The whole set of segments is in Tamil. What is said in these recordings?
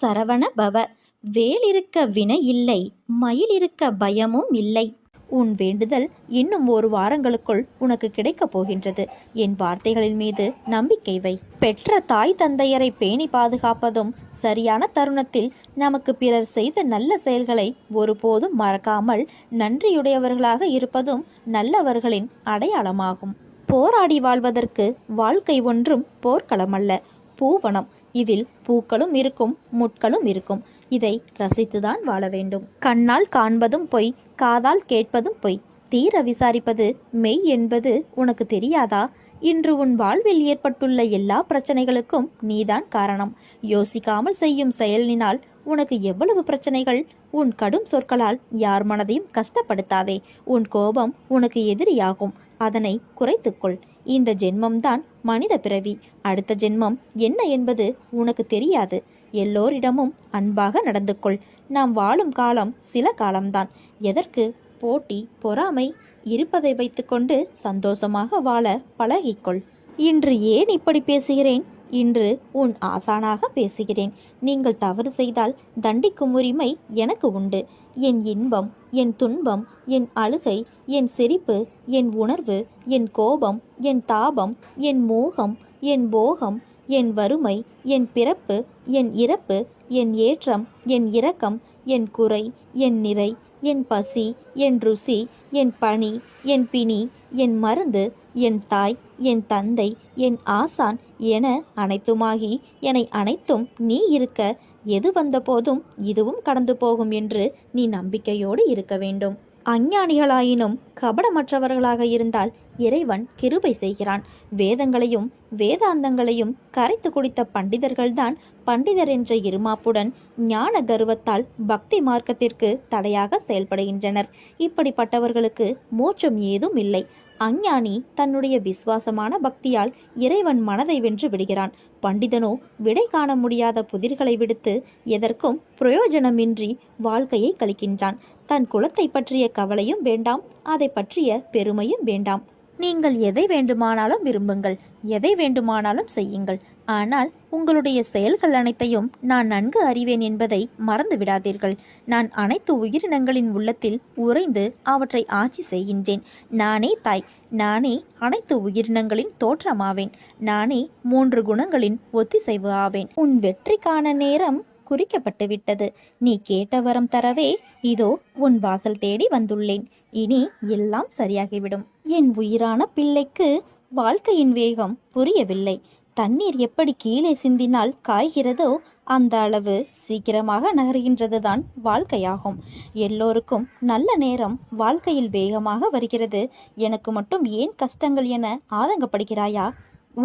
சரவண பவ. வேல் இருக்க வினை இல்லை மயில் இருக்க பயமும் இல்லை. உன் வேண்டுதல் இன்னும் ஒரு வாரங்களுக்குள் உனக்கு கிடைக்கப் போகின்றது. என் வார்த்தைகளின் மீது நம்பிக்கை வை. பெற்ற தாய் தந்தையரை பேணி பாதுகாப்பதும் சரியான தருணத்தில் நமக்கு பிறர் செய்த நல்ல செயல்களை ஒருபோதும் மறக்காமல் நன்றியுடையவர்களாக இருப்பதும் நல்லவர்களின் அடையாளமாகும். போராடி வாழ்வதற்கு வாழ்க்கை ஒன்றும் போர்க்களமல்ல. பூவனம். இதில் பூக்களும் இருக்கும் முட்களும் இருக்கும். இதை ரசித்துதான் வாழ வேண்டும். கண்ணால் காண்பதும் பொய் காதால் கேட்பதும் பொய். தீர விசாரிப்பது மெய் என்பது உனக்கு தெரியாதா? இன்று உன் வாழ்வில் ஏற்பட்டுள்ள எல்லா பிரச்சனைகளுக்கும் நீதான் காரணம். யோசிக்காமல் செய்யும் செயலினால் உனக்கு எவ்வளவு பிரச்சனைகள்? உன் கடும் சொற்களால் யார் மனதையும் கஷ்டப்படுத்தாதே. உன் கோபம் உனக்கு எதிரியாகும். அதனை குறைத்துக்கொள். இந்த ஜென்மம்தான் மனித பிறவி. அடுத்த ஜென்மம் என்ன என்பது உனக்கு தெரியாது. எல்லோரிடமும் அன்பாக நடந்து கொள் நாம் வாழும் காலம் சில காலம்தான். எதற்கு? போட்டி பொறாமை இருப்பதை வைத்துக்கொண்டு சந்தோஷமாக வாழ பழகிக்கொள். இன்று ஏன் இப்படி பேசுகிறேன்? இன்று உன் ஆசானாக பேசுகிறேன். நீங்கள் தவறு செய்தால் தண்டிக்கும் உரிமை எனக்கு உண்டு. என் இன்பம் என் துன்பம் என் அழுகை என் சிரிப்பு என் உணர்வு என் கோபம் என் தாபம் என் மோகம் என் போகம் என் வறுமை என் பிறப்பு என் இறப்பு என் ஏற்றம் என் இரக்கம் என் குறை என் நிறை என் பசி என் ருசி என் பணி என் பிணி என் மருந்து என் தாய் என் தந்தை என் ஆசான் என அனைத்துமாகி என்னை அனைத்தும் நீ இருக்க எது வந்த போதும் இதுவும் கடந்து போகும் என்று நீ நம்பிக்கையோடு இருக்க வேண்டும். அஞ்ஞானிகளாயினும் கபடமற்றவர்களாக இருந்தால் இறைவன் கிருபை செய்கிறான். வேதங்களையும் வேதாந்தங்களையும் கரைத்து குடித்த பண்டிதர்கள்தான் பண்டிதர் என்ற இருமாப்புடன் ஞான கர்வத்தால் பக்தி மார்க்கத்திற்கு தடையாக செயல்படுகின்றனர். இப்படிப்பட்டவர்களுக்கு மோட்சம் ஏதும் இல்லை. அஞ்ஞானி தன்னுடைய விசுவாசமான பக்தியால் இறைவன் மனதை வென்று விடுகிறான். பண்டிதனோ விடை காண முடியாத புதிர்களை விடுத்து எதற்கும் பிரயோஜனமின்றி வாழ்க்கையை கழிக்கின்றான். தன் குலத்தை பற்றிய கவலையும் வேண்டாம் அதை பற்றிய பெருமையும் வேண்டாம். நீங்கள் எதை வேண்டுமானாலும் விரும்புங்கள் எதை வேண்டுமானாலும் செய்யுங்கள். ஆனால் உங்களுடைய செயல்கள் அனைத்தையும் நான் நன்கு அறிவேன் என்பதை மறந்து விடாதீர்கள். நான் அனைத்து உயிரினங்களின் உள்ளத்தில் உறைந்து அவற்றை ஆட்சி செய்கின்றேன். நானே தாய் நானே அனைத்து உயிரினங்களின் தோற்றமாவேன். நானே மூன்று குணங்களின் ஒத்திசைவு ஆவேன். உன் வெற்றிக்கான நேரம் குறிக்கப்பட்டு விட்டது நீ கேட்ட வரம் தரவே இதோ உன் வாசல் தேடி வந்துள்ளேன். இனி எல்லாம் சரியாகிவிடும். என் உயிரான பிள்ளைக்கு வாழ்க்கையின் வேகம் புரியவில்லை. தண்ணீர் எப்படி கீழே சிந்தினால் காய்கிறதோ அந்த அளவு சீக்கிரமாக நகர்கின்றது தான் வாழ்க்கையாகும். எல்லோருக்கும் நல்ல நேரம் வாழ்க்கையில் வேகமாக வருகிறது. எனக்கு மட்டும் ஏன் கஷ்டங்கள் என ஆதங்கப்படுகிறாயா?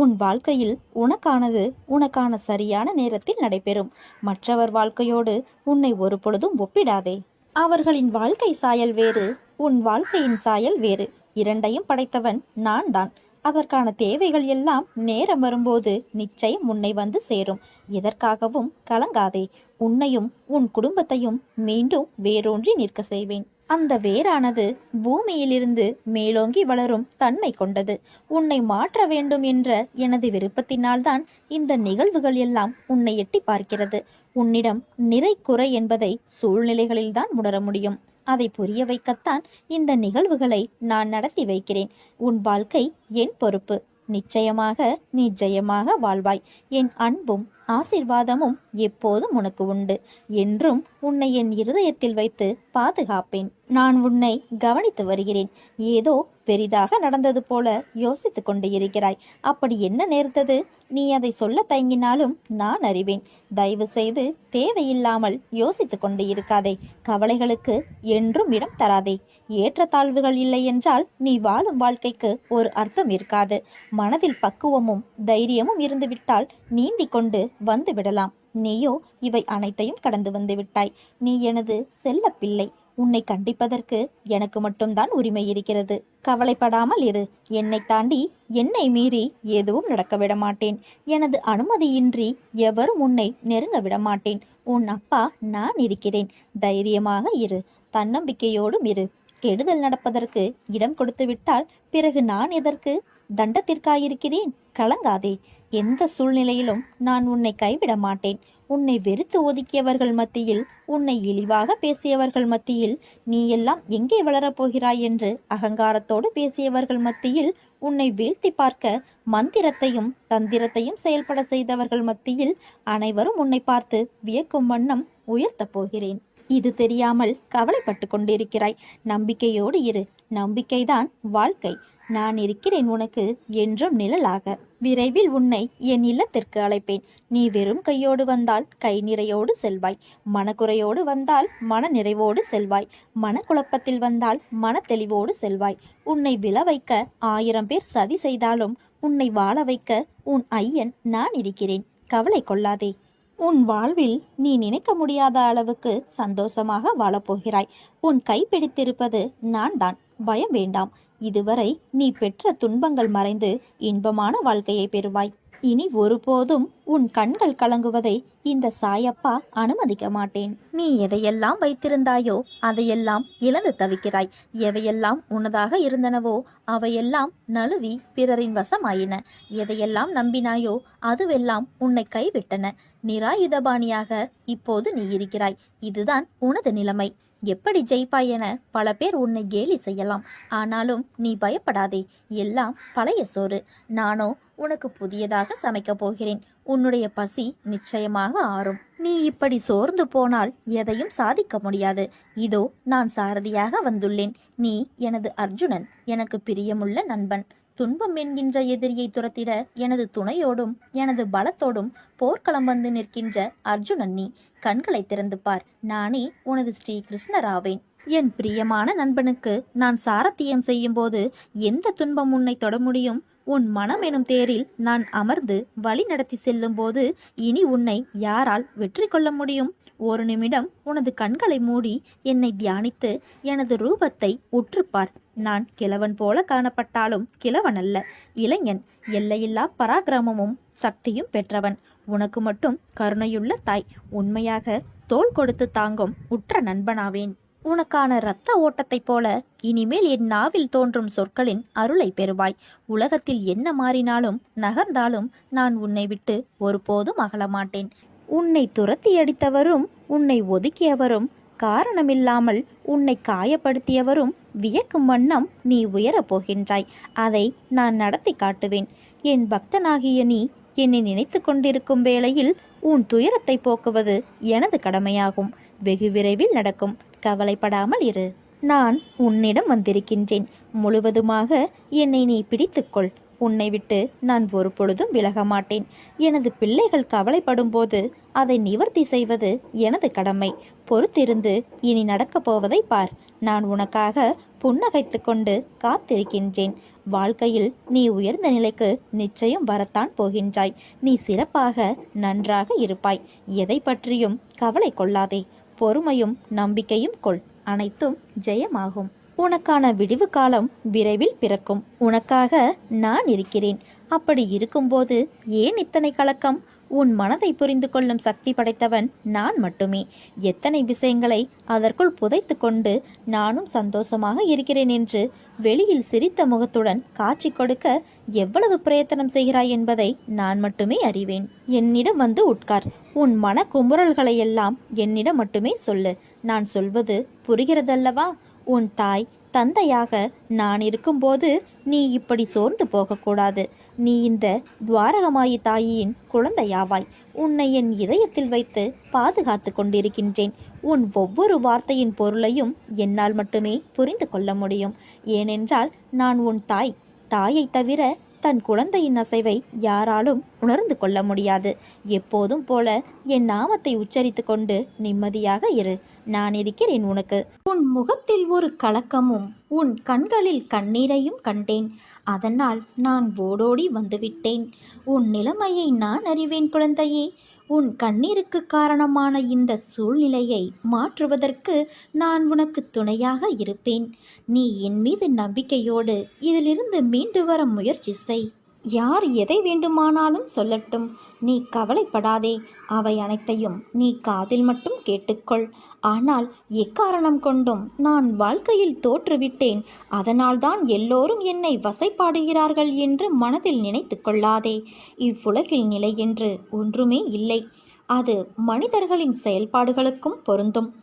உன் வாழ்க்கையில் உனக்கானது உனக்கான சரியான நேரத்தில் நடைபெறும். மற்றவர் வாழ்க்கையோடு உன்னை ஒரு பொழுதும் ஒப்பிடாதே. அவர்களின் வாழ்க்கை சாயல் வேறு உன் வாழ்க்கையின் சாயல் வேறு. இரண்டையும் படைத்தவன் நான் தான் அதற்கான தேவைகள் எல்லாம் நேரம் வரும்போது நிச்சயம் உன்னை வந்து சேரும். எதற்காகவும் கலங்காதே. உன்னையும் உன் குடும்பத்தையும் மீண்டும் வேரூன்றி நிற்க செய்வேன். அந்த வேரானது பூமியிலிருந்து மேலோங்கி வளரும் தன்மை கொண்டது. உன்னை மாற்ற வேண்டும் என்ற எனது விருப்பத்தினால்தான் இந்த நிகழ்வுகள் எல்லாம் உன்னை எட்டி பார்க்கிறது. உன்னிடம் நிறை குறை என்பதை சூழ்நிலைகளில்தான் உணர முடியும். அதை புரிய வைக்கத்தான் இந்த நிகழ்வுகளை நான் நடத்தி வைக்கிறேன். உன் வாழ்க்கை என் பொறுப்பு. நிச்சயமாக நீ ஜெயமாக வாழ்வாய். என் அன்பும் ஆசிர்வாதமும் எப்போதும் உனக்கு உண்டு. என்றும் உன்னை என் இருதயத்தில் வைத்து பாதுகாப்பேன். நான் உன்னை கவனித்து வருகிறேன். ஏதோ பெரிதாக நடந்தது போல யோசித்து கொண்டு இருக்கிறாய். அப்படி என்ன நேர்ந்தது? நீ அதை சொல்ல தயங்கினாலும் நான் அறிவேன். தயவு செய்து தேவையில்லாமல் யோசித்து கொண்டு இருக்காதே. கவலைகளுக்கு என்றும் இடம் தராதே. ஏற்றத்தாழ்வுகள் இல்லை என்றால் நீ வாழும் வாழ்க்கைக்கு ஒரு அர்த்தம் இருக்காது. மனதில் பக்குவமும் தைரியமும் இருந்துவிட்டால் நீந்தி கொண்டு வந்து விடலாம். நீயோ இவை அனைத்தையும் கடந்து வந்து விட்டாய். நீ எனது செல்ல பிள்ளை உன்னை கண்டிப்பதற்கு எனக்கு மட்டும்தான் உரிமை இருக்கிறது. கவலைப்படாமல் இரு. என்னை தாண்டி என்னை மீறி எதுவும் நடக்க விட மாட்டேன் எனது அனுமதியின்றி எவரும் உன்னை நெருங்க விட மாட்டேன் உன் அப்பா நான் இருக்கிறேன். தைரியமாக இரு. தன்னம்பிக்கையோடும் இரு. கெடுதல் நடப்பதற்கு இடம் கொடுத்து விட்டால் பிறகு நான் எதற்கு? தண்டத்திற்காயிருக்கிறேன். கலங்காதே. எந்த சூழ்நிலையிலும் நான் உன்னை கைவிட மாட்டேன் உன்னை வெறுத்து ஒதுக்கியவர்கள் மத்தியில் உன்னை இழிவாக பேசியவர்கள் மத்தியில் நீ எல்லாம் எங்கே வளரப் போகிறாய் என்று அகங்காரத்தோடு பேசியவர்கள் மத்தியில் உன்னை வீழ்த்தி பார்க்க மந்திரத்தையும் தந்திரத்தையும் செயல்பட செய்தவர்கள் மத்தியில் அனைவரும் உன்னை பார்த்து வியக்கும் வண்ணம் உயர்த்தப் போகிறேன். இது தெரியாமல் கவலைப்பட்டு கொண்டிருக்கிறாய். நம்பிக்கையோடு இரு. நம்பிக்கைதான் வாழ்க்கை. நான் இருக்கிறேன் உனக்கு என்றும் நிழலாக. விரைவில் உன்னை என் இல்லத்திற்கு அழைப்பேன். நீ வெறும் கையோடு வந்தால் கை நிறையோடு செல்வாய். மனக்குறையோடு வந்தால் மன நிறைவோடு செல்வாய். மனக்குழப்பத்தில் வந்தால் மன தெளிவோடு செல்வாய். உன்னை விழ வைக்க ஆயிரம் பேர் சதி செய்தாலும் உன்னை வாழ வைக்க உன் ஐயன் நான் இருக்கிறேன். கவலை கொள்ளாதே. உன் வாழ்வில் நீ நினைக்க முடியாத அளவுக்கு சந்தோஷமாக வாழப்போகிறாய். உன் கை பிடித்திருப்பது நான் தான் பயம் வேண்டாம். இதுவரை நீ பெற்ற துன்பங்கள் மறைந்து இன்பமான வாழ்க்கையை பெறுவாய். இனி ஒருபோதும் உன் கண்கள் கலங்குவதை இந்த சாயப்பா அனுமதிக்க மாட்டேன். நீ எதையெல்லாம் வைத்திருந்தாயோ அதையெல்லாம் இழந்து தவிக்கிறாய். எவையெல்லாம் உனதாக இருந்தனவோ அவையெல்லாம் நழுவி பிறரின் வசமாயின. எதையெல்லாம் நம்பினாயோ அதுவெல்லாம் உன்னை கைவிட்டன. நிராயுதபாணியாக இப்போது நீ இருக்கிறாய். இதுதான் உனது நிலைமை. எப்படி ஜெயிப்பாய் என பல பேர் உன்னை கேலி செய்யலாம். ஆனாலும் நீ பயப்படாதே. எல்லாம் பழைய சோறு. நானோ உனக்கு புதியதாக சமைக்கப் போகிறேன். உன்னுடைய பசி நிச்சயமாக ஆறும். நீ இப்படி சோர்ந்து போனால் எதையும் சாதிக்க முடியாது. இதோ நான் சாரதியாக வந்துள்ளேன். நீ எனது அர்ஜுனன். எனக்கு பிரியமுள்ள நண்பன். துன்பம் என்கின்ற எதிரியை துரத்திட எனது துணையோடும் எனது பலத்தோடும் போர்க்களம் வந்து நிற்கின்ற அர்ஜுனன் நீ கண்களை திறந்து பார். நானே உனது ஸ்ரீ கிருஷ்ணராவேன் என் பிரியமான நண்பனுக்கு நான் சாரத்தியம் செய்யும்போது எந்த துன்பம் உன்னை தொட முடியும்? உன் மனம் எனும் தேரில் நான் அமர்ந்து வழி நடத்தி செல்லும்போது இனி உன்னை யாரால் வெற்றி கொள்ள முடியும்? ஒரு நிமிடம் உனது கண்களை மூடி என்னை தியானித்து எனது ரூபத்தை உற்றுப்பார். நான் கிழவன் போல காணப்பட்டாலும் கிழவன் அல்ல. இளைஞன் எல்லையில்லா பராக்கிரமமும் சக்தியும் பெற்றவன். உனக்கு மட்டும் கருணையுள்ள தாய். உண்மையாக தோள் கொடுத்து தாங்கும் உற்ற நண்பனாவேன். உனக்கான இரத்த ஓட்டத்தைப் போல இனிமேல் என் நாவில் தோன்றும் சொற்களின் அருளை பெறுவாய். உலகத்தில் என்ன மாறினாலும் நகர்ந்தாலும் நான் உன்னை விட்டு ஒருபோதும் அகலமாட்டேன் உன்னை துரத்தி அடித்தவரும் உன்னை ஒதுக்கியவரும் காரணமில்லாமல் உன்னை காயப்படுத்தியவரும் வியக்கும் வண்ணம் நீ உயரப் போகின்றாய். அதை நான் நடத்தி காட்டுவேன். என் பக்தனாகிய நீ என்னை நினைத்து கொண்டிருக்கும் வேளையில் உன் துயரத்தை போக்குவது எனது கடமையாகும். வெகு விரைவில் நடக்கும். கவலைப்படாமல் இரு. நான் உன்னிடம் வந்திருக்கின்றேன். முழுவதுமாக என்னை நீ பிடித்துக்கொள் உன்னை விட்டு நான் ஒரு பொழுதும் விலக மாட்டேன். எனது பிள்ளைகள் கவலைப்படும் போது அதை நிவர்த்தி செய்வது எனது கடமை. பொறுத்திருந்து இனி நடக்கப் போவதை பார். நான் உனக்காக புன்னகைத்து கொண்டு காத்திருக்கின்றேன். வாழ்க்கையில் நீ உயர்ந்த நிலைக்கு நிச்சயம் வரத்தான் போகின்றாய். நீ சிறப்பாக நன்றாக இருப்பாய். எதை பற்றியும் கவலை கொள்ளாதே. பொறுமையும் நம்பிக்கையும் கொள். அனைத்தும் ஜெயமாகும். உனக்கான விடிவு காலம் விரைவில் பிறக்கும். உனக்காக நான் இருக்கிறேன். அப்படி இருக்கும்போது ஏன் இத்தனை கலக்கம்? உன் மனதை புரிந்து கொள்ளும் சக்தி படைத்தவன் நான் மட்டுமே. எத்தனை விஷயங்களை அதற்குள் புதைத்து கொண்டு நானும் சந்தோஷமாக இருக்கிறேன் என்று வெளியில் சிரித்த முகத்துடன் காட்சி கொடுக்க எவ்வளவு பிரயத்தனம் செய்கிறாய் என்பதை நான் மட்டுமே அறிவேன். என்னிடம் வந்து உட்கார். உன் மன குமுறல்களையெல்லாம் என்னிடம் மட்டுமே சொல்லு. நான் சொல்வது புரிகிறதல்லவா? உன் தாய் தந்தையாக நான் இருக்கும்போது நீ இப்படி சோர்ந்து போகக்கூடாது. நீ இந்த துவாரகமாயி தாயின் குழந்தையாவாய். உன்னை என் இதயத்தில் வைத்து பாதுகாத்து கொண்டிருக்கின்றேன். உன் ஒவ்வொரு வார்த்தையின் பொருளையும் என்னால் மட்டுமே புரிந்து கொள்ள முடியும். ஏனென்றால் நான் உன் தாய். தாயை தவிர தன் குழந்தையின் அசைவை யாராலும் உணர்ந்து கொள்ள முடியாது. எப்போதும் போல என் நாமத்தை உச்சரித்து கொண்டு நிம்மதியாக இரு. நான் இருக்கிறேன் உனக்கு. உன் முகத்தில் ஒரு கலக்கமும் உன் கண்களில் கண்ணீரையும் கண்டேன். அதனால் நான் ஓடோடி வந்துவிட்டேன். உன் நிலைமையை நான் அறிவேன் குழந்தையே. உன் கண்ணீருக்கு காரணமான இந்த சூழ்நிலையை மாற்றுவதற்கு நான் உனக்கு துணையாக இருப்பேன். நீ என் மீது நம்பிக்கையோடு இதிலிருந்து மீண்டு வர முயற்சி செய். யார் எதை வேண்டுமானாலும் சொல்லட்டும். நீ கவலைப்படாதே. அவை அனைத்தையும் நீ காதில் மட்டும் கேட்டுக்கொள். ஆனால் எக்காரணம் கொண்டும் நான் வாழ்க்கையில் தோற்றுவிட்டேன். அதனால்தான் எல்லோரும் என்னை வசைப்பாடுகிறார்கள் என்று மனதில் நினைத்து கொள்ளாதே. இவ்வுலகில் நிலை என்று ஒன்றுமே இல்லை. அது மனிதர்களின் செயல்பாடுகளுக்கும் பொருந்தும்.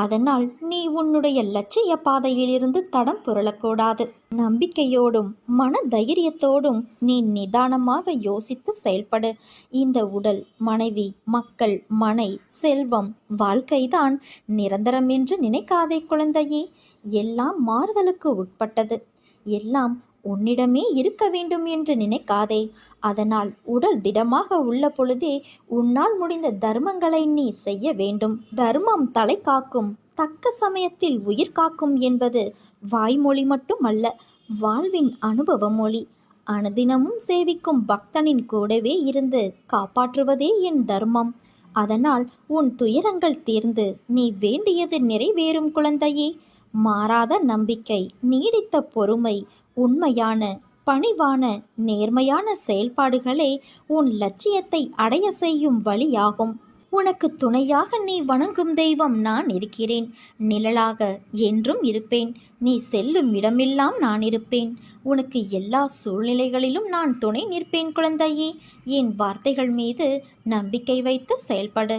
அதனால் நீ உன்னுடைய லட்சிய பாதையிலிருந்து தடம் புரளக்கூடாது. நம்பிக்கையோடும் மன தைரியத்தோடும் நீ நிதானமாக யோசித்து செயல்படு. இந்த உடல் மனைவி மக்கள் மனை செல்வம் வாழ்க்கைதான் நிரந்தரம் என்று நினைக்காதே குழந்தையே. எல்லாம் மாறுதலுக்கு உட்பட்டது. எல்லாம் உன்னிடமே இருக்க வேண்டும் என்று நினைக்காதே. அதனால் உடல் திடமாக உள்ள பொழுதே உன்னால் முடிந்த தர்மங்களை நீ செய்ய வேண்டும். தர்மம் தலை காக்கும் தக்க சமயத்தில் உயிர் காக்கும் என்பது வாய்மொழி மட்டுமல்ல வாழ்வின் அனுபவ மொழி. அனுதினமும் சேவிக்கும் பக்தனின் கூடவே இருந்து காப்பாற்றுவதே என் தர்மம். அதனால் உன் துயரங்கள் தீர்ந்து நீ வேண்டியது நிறைவேறும் குழந்தையே. மாறாத நம்பிக்கை நீடித்த பொறுமை உண்மையான பணிவான நேர்மையான செயல்பாடுகளே உன் லட்சியத்தை அடைய செய்யும் வழியாகும். உனக்கு துணையாக நீ வணங்கும் தெய்வம் நான் இருக்கிறேன். நிழலாக என்றும் இருப்பேன். நீ செல்லும் இடமெல்லாம் நான் இருப்பேன். உனக்கு எல்லா சூழ்நிலைகளிலும் நான் துணை நிற்பேன் குழந்தையே. என் வார்த்தைகள் மீது நம்பிக்கை வைத்து செயல்படு.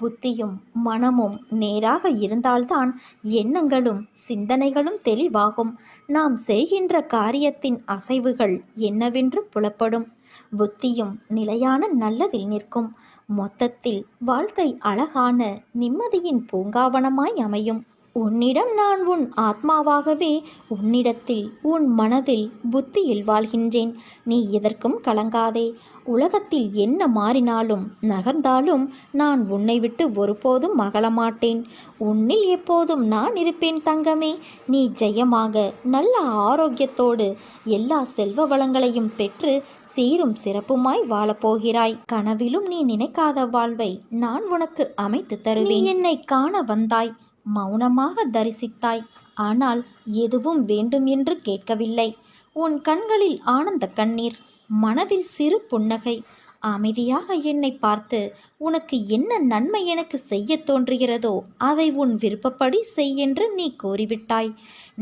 புத்தியும் மனமும் நேராக இருந்தால்தான் எண்ணங்களும் சிந்தனைகளும் தெளிவாகும். நாம் செய்கின்ற காரியத்தின் அசைவுகள் என்னவென்று புலப்படும். புத்தியும் நிலையான நல்லதில் நிற்கும். மொத்தத்தில் வாழ்க்கை அழகான நிம்மதியின் பூங்காவனமாய் அமையும். உன்னிடம் நான் உன் ஆத்மாவாகவே உன்னிடத்தில் உன் மனதில் புத்தியில் வாழ்கின்றேன். நீ எதற்கும் கலங்காதே. உலகத்தில் என்ன மாறினாலும் நகர்ந்தாலும் நான் உன்னை விட்டு ஒருபோதும் மகளமாட்டேன் உன்னில் எப்போதும் நான் இருப்பேன் தங்கமே. நீ ஜெயமாக நல்ல ஆரோக்கியத்தோடு எல்லா செல்வ வளங்களையும் பெற்று சீரும் சிறப்புமாய் வாழப்போகிறாய். கனவிலும் நீ நினைக்காத வாழ்வை நான் உனக்கு அமைத்து தருவேன். என்னை காண வந்தாய். மௌனமாக தரிசித்தாய். ஆனால் எதுவும் வேண்டும் என்று கேட்கவில்லை. உன் கண்களில் ஆனந்த கண்ணீர் மனதில் சிறு புன்னகை. அமைதியாக என்னை பார்த்து உனக்கு என்ன நன்மை எனக்கு செய்ய தோன்றுகிறதோ அதை உன் விருப்பப்படி செய் என்று நீ கூறிவிட்டாய்.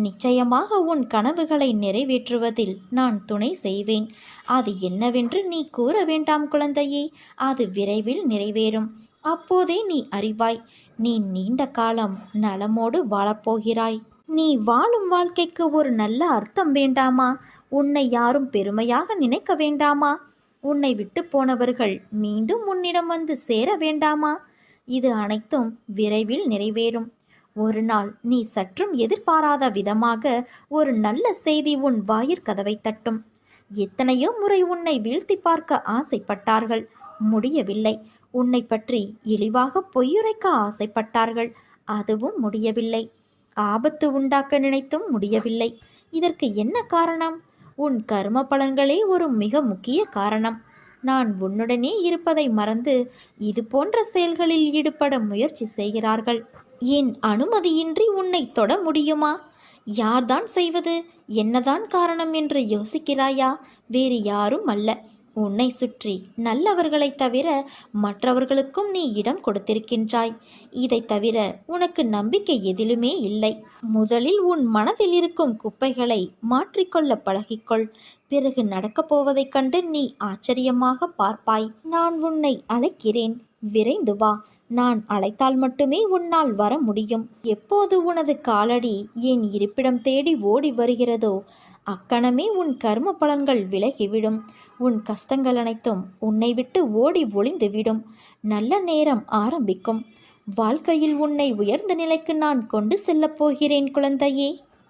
நிச்சயமாக உன் கனவுகளை நிறைவேற்றுவதில் நான் துணை செய்வேன். அது என்னவென்று நீ கூற வேண்டாம் குழந்தையே அது விரைவில் நிறைவேறும். அப்போதே நீ அறிவாய். நீ நீண்ட காலம் நலமோடு வாழப்போகிறாய். நீ வாழும் வாழ்க்கைக்கு ஒரு நல்ல அர்த்தம் வேண்டாமா? உன்னை யாரும் பெருமையாக நினைக்க வேண்டாமா? உன்னை விட்டு போனவர்கள் மீண்டும் உன்னிடம் வந்து சேர வேண்டாமா? இது அனைத்தும் விரைவில் நிறைவேறும். ஒரு நாள் நீ சற்றும் எதிர்பாராத விதமாக ஒரு நல்ல செய்தி உன் வாயிற்கதவை தட்டும். எத்தனையோ முறை உன்னை வீழ்த்தி பார்க்க ஆசைப்பட்டார்கள். முடியவில்லை. உன்னை பற்றி இழிவாக பொய்யுரைக்க ஆசைப்பட்டார்கள். அதுவும் முடியவில்லை. ஆபத்து உண்டாக்க நினைத்தும் முடியவில்லை. இதற்கு என்ன காரணம்? உன் கர்ம பலன்களே ஒரு மிக முக்கிய காரணம். நான் உன்னுடனே இருப்பதை மறந்து இது போன்ற செயல்களில் ஈடுபட முயற்சி செய்கிறார்கள். என் அனுமதியின்றி உன்னை தொட முடியுமா? யார்தான் செய்வது? என்னதான் காரணம் என்று யோசிக்கிறாயா? வேறு யாரும் அல்ல. உன்னை சுற்றி நல்லவர்களைத் தவிர மற்றவர்களுக்கும் நீ இடம் கொடுத்திருக்கின்றாய். இதை தவிர உனக்கு நம்பிக்கை எதிலுமே இல்லை. முதலில் உன் மனதில் இருக்கும் குப்பைகளை மாற்றிக்கொள்ள பழகிக்கொள். பிறகு நடக்கப் போவதைக் கண்டு நீ ஆச்சரியமாக பார்ப்பாய். நான் உன்னை அழைக்கிறேன். விரைந்து வா. நான் அழைத்தால் மட்டுமே உன்னால் வர முடியும். எப்போது உனது காலடி என் இருப்பிடம் தேடி ஓடி வருகிறதோ அக்கணமே உன் கர்ம பலன்கள் விலகிவிடும். உன் கஷ்டங்கள் அனைத்தும் உன்னை விட்டு ஓடி ஒளிந்துவிடும். நல்ல நேரம் ஆரம்பிக்கும். வாழ்க்கையில் உன்னை உயர்ந்த நிலைக்கு நான் கொண்டு செல்லப் போகிறேன் குழந்தையே.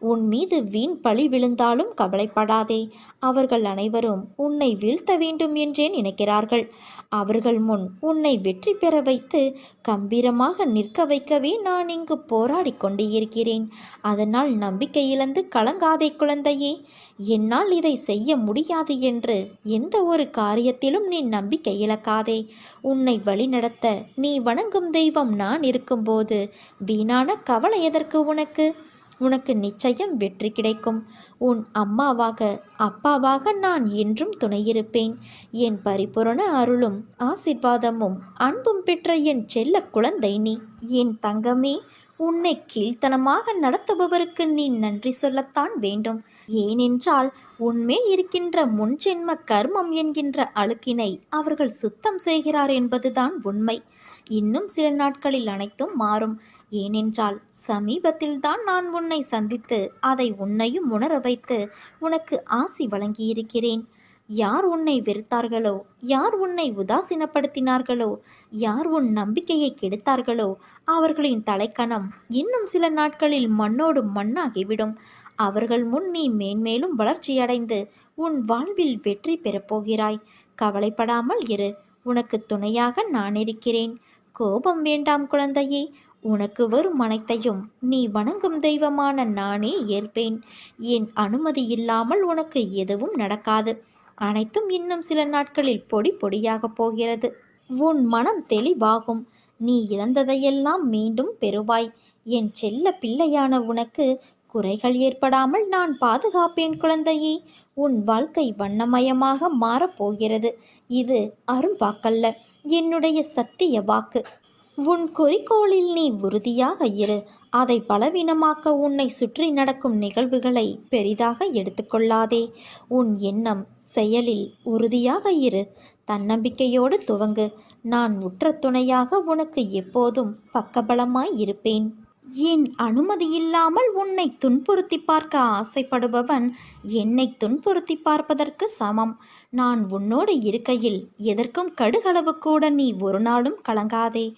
உன் மீது வீண் பழி விழுந்தாலும் கவலைப்படாதே. அவர்கள் அனைவரும் உன்னை வீழ்த்த வேண்டும் என்றே நினைக்கிறார்கள். அவர்கள் முன் உன்னை வெற்றி பெற வைத்து கம்பீரமாக நிற்க வைக்கவே நான் இங்கு போராடி கொண்டு இருக்கிறேன் அதனால் நம்பிக்கை இழந்து கலங்காதே குழந்தையே. என்னால் இதை செய்ய முடியாது என்று எந்த ஒரு காரியத்திலும் நீ நம்பிக்கை இழக்காதே. உன்னை வழிநடத்த நீ வணங்கும் தெய்வம் நான் இருக்கும்போது வீணான கவலை எதற்கு உனக்கு? உனக்கு நிச்சயம் வெற்றி கிடைக்கும். உன் அம்மாவாக அப்பாவாக நான் என்றும் துணையிருப்பேன். என் பரிபூரண அருளும் ஆசிர்வாதமும் அன்பும் பெற்ற என் செல்ல குழந்தை நீ. என் தங்கமே உன்னை கீழ்த்தனமாக நடத்துபவருக்கு நீ நன்றி சொல்லத்தான் வேண்டும். ஏனென்றால் உன்மேல் இருக்கின்ற முன்ஜென்ம கர்மம் என்கின்ற அழுக்கினை அவர்கள் சுத்தம் செய்கிறார் என்பதுதான் உண்மை. இன்னும் சில நாட்களில் அனைத்தும் மாறும். ஏனென்றால் சமீபத்தில்தான் நான் உன்னை சந்தித்து அதை உன்னையும் உணர வைத்து உனக்கு ஆசி வழங்கியிருக்கிறேன். யார் உன்னை வெறுத்தார்களோ யார் உன்னை உதாசீனப்படுத்தினார்களோ யார் உன் நம்பிக்கையை கெடுத்தார்களோ அவர்களின் தலைக்கணம் இன்னும் சில நாட்களில் மண்ணோடு மண்ணாகிவிடும். அவர்கள் முன் நீ மேன்மேலும் வளர்ச்சியடைந்து உன் வாழ்வில் வெற்றி பெறப்போகிறாய் கவலைப்படாமல் இரு உனக்கு துணையாக நான் இருக்கிறேன் கோபம் வேண்டாம் குழந்தையே உனக்கு வரும் அனைத்தையும் நீ வணங்கும் தெய்வமான நானே ஏற்பேன். என் அனுமதி இல்லாமல் உனக்கு எதுவும் நடக்காது. அனைத்தும் இன்னும் சில நாட்களில் பொடி பொடியாகப் போகிறது. உன் மனம் தெளிவாகும். நீ இழந்ததையெல்லாம் மீண்டும் பெறுவாய். என் செல்ல பிள்ளையான உனக்கு குறைகள் ஏற்படாமல் நான் பாதுகாப்பேன் குழந்தையே. உன் வாழ்க்கை வண்ணமயமாக மாறப்போகிறது இது அரும்பாக்கல்ல. என்னுடைய சத்திய வாக்கு. உன் குறிக்கோளில் நீ உறுதியாக இரு. அதை பலவீனமாக்க உன்னை சுற்றி நடக்கும் நிகழ்வுகளை பெரிதாக எடுத்துக்கொள்ளாதே. உன் எண்ணம் செயலில் உறுதியாக இரு. தன்னம்பிக்கையோடு துவங்கு. நான் உற்ற துணையாக உனக்கு எப்போதும் பக்கபலமாய் இருப்பேன். என் அனுமதி இல்லாமல் உன்னை துன்புறுத்தி பார்க்க ஆசைப்படுபவன் என்னை துன்புறுத்தி பார்ப்பதற்கு சமம். நான் உன்னோடு இருக்கையில் எதற்கும் கடுகளவு கூட நீ ஒரு நாளும் கலங்காதே.